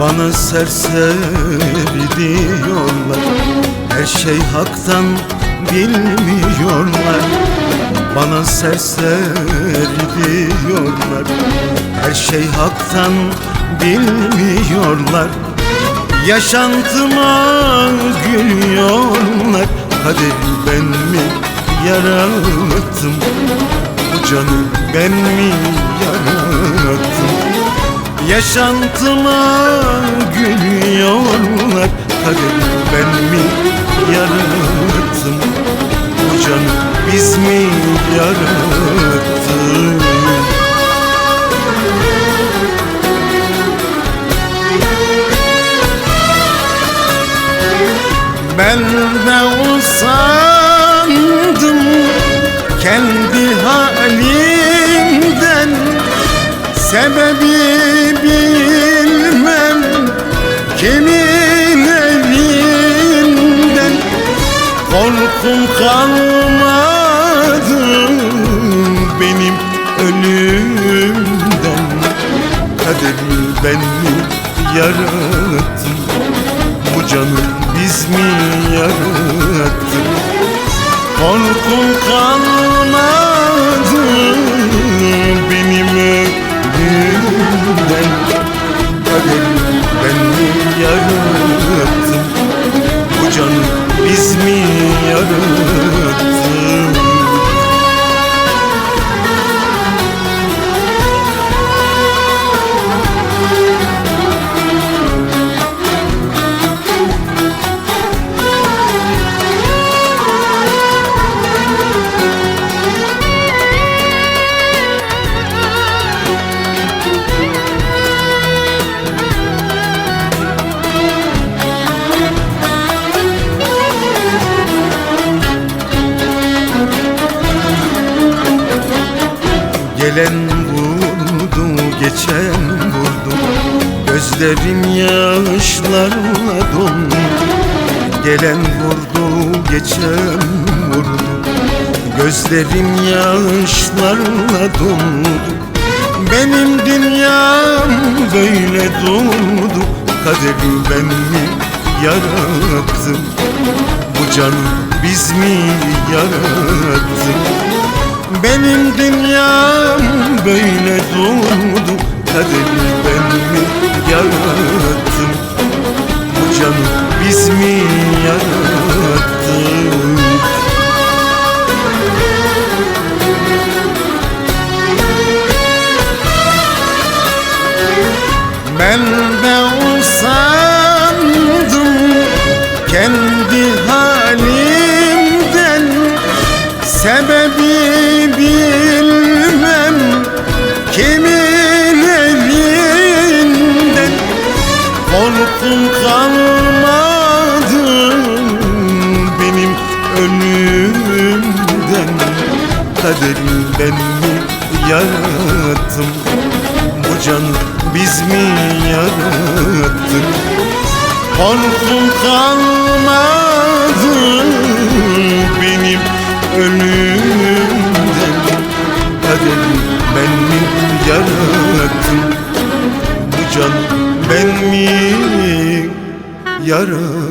Bana serseri diyorlar Her şey haktan bilmiyorlar. Bana serseri diyorlar Her şey haktan bilmiyorlar. Yaşantıma gülüyorlar. Kaderi ben mi yarattım? Bu canı ben mi yarattım Yaşantıma gülüyorlar Kaderi ben mi yarattım? Bu canı biz mi yarattık Ben de usandım kendi halimden Sebebi bilmem kimin elinden Korkum kalmadı benim ölümden. Kaderi ben mi yarattım? Bu canı biz mi yarattık Korkum kalmadı Gelen vurdu, geçen vurdu. Gözlerim yaşlarla dondu Gelen vurdu, geçen vurdu. Gözlerim yaşlarla dondu Benim dünyam böyle doğdu Kaderi ben mi yarattım Bu canı biz mi yarattık benim dünyam böyle doğdu Kaderi ben mi yarattım? Bu canı biz mi yarattık Ben de usandım kendi halimden. Sebebi bilmem kimin elinden Korkum kalmadı benim ölümden? Kaderi ben mi yarattım Bu canı biz mi yarattık? Korkum kalmadı benim ölümden Bu can ben mi yarattım